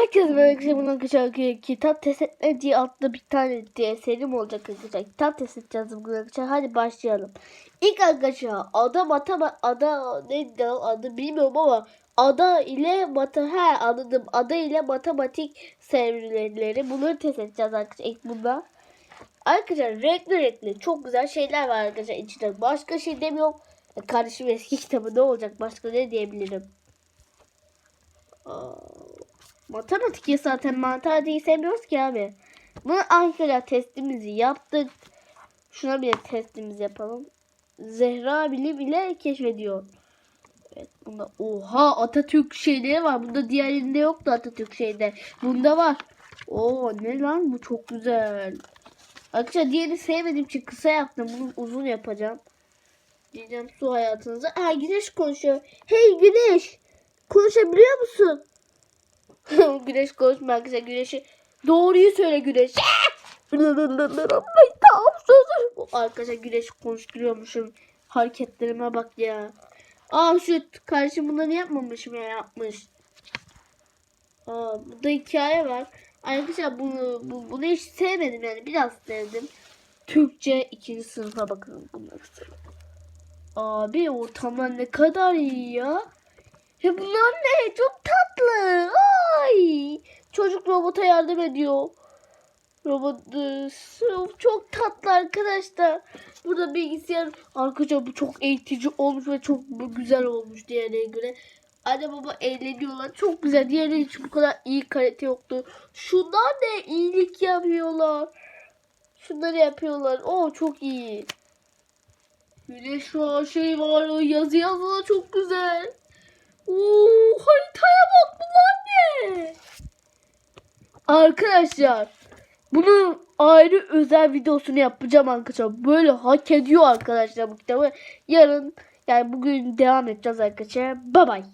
Herkes böyle güzel bundan ki- kitap test etme diye bir tane diye serim olacak arkadaşlar. Kitap test edeceğiz bugün arkadaşlar. Hadi başlayalım. İlk arkadaşlar ada matema ada neydi adı bilmiyorum ama ada ile mata he anladım. Ada ile matematik sevrileri bunları test edeceğiz arkadaşlar ilk bunda. Arkadaşlar renkli renkli çok güzel şeyler var arkadaşlar içinde. Başka şey demiyorum. Kardeşim eski kitabı ne olacak? Başka ne diyebilirim? Aa, matematik ya zaten matematiği sevmiyoruz ki abi. Bunu arkadaşlar testimizi yaptık. Şuna bir testimizi yapalım. Zehra bilim ile keşfediyor. Evet bunda oha Atatürk şeyleri var. Bunda diğerinde yoktu Atatürk şeyde. Bunda var. Oo ne lan bu çok güzel. Arkadaşlar diğerini sevmediğim için kısa yaptım. Bunu uzun yapacağım. Diyeceğim su hayatınıza. Aa güneş konuşuyor. Hey güneş. Konuşabiliyor musun? güneş konuşma arkadaşlar. Güneşi doğruyu söyle güneş. Tamam. O Arkadaşlar güneş konuşturuyormuşum. Hareketlerime bak ya. Aa şu karşı bunları yapmamışım ya yapmış. Aa burada hikaye var. Arkadaşlar bunu, bu, bunu hiç sevmedim yani biraz sevdim. Türkçe ikinci sınıfa bakalım bunları. Abi ortamlar ne kadar iyi ya. Ya bunlar ne? Çok tatlı. Ay. Çocuk robota yardım ediyor. Robot çok tatlı arkadaşlar. Burada bilgisayar arkadaşlar bu çok eğitici olmuş ve çok güzel olmuş diğerine göre. Anne baba eğleniyorlar. Çok güzel. Diğerleri hiç bu kadar iyi kalite yoktu. Şunlar ne? iyilik yapıyorlar. Şunları yapıyorlar. O çok iyi. Güneş şu şey var. o Yazı yazılar çok güzel. Oo, haritaya bak? Arkadaşlar bunu ayrı özel videosunu yapacağım arkadaşlar. Böyle hak ediyor arkadaşlar bu kitabı. Yarın yani bugün devam edeceğiz arkadaşlar. Bye bye.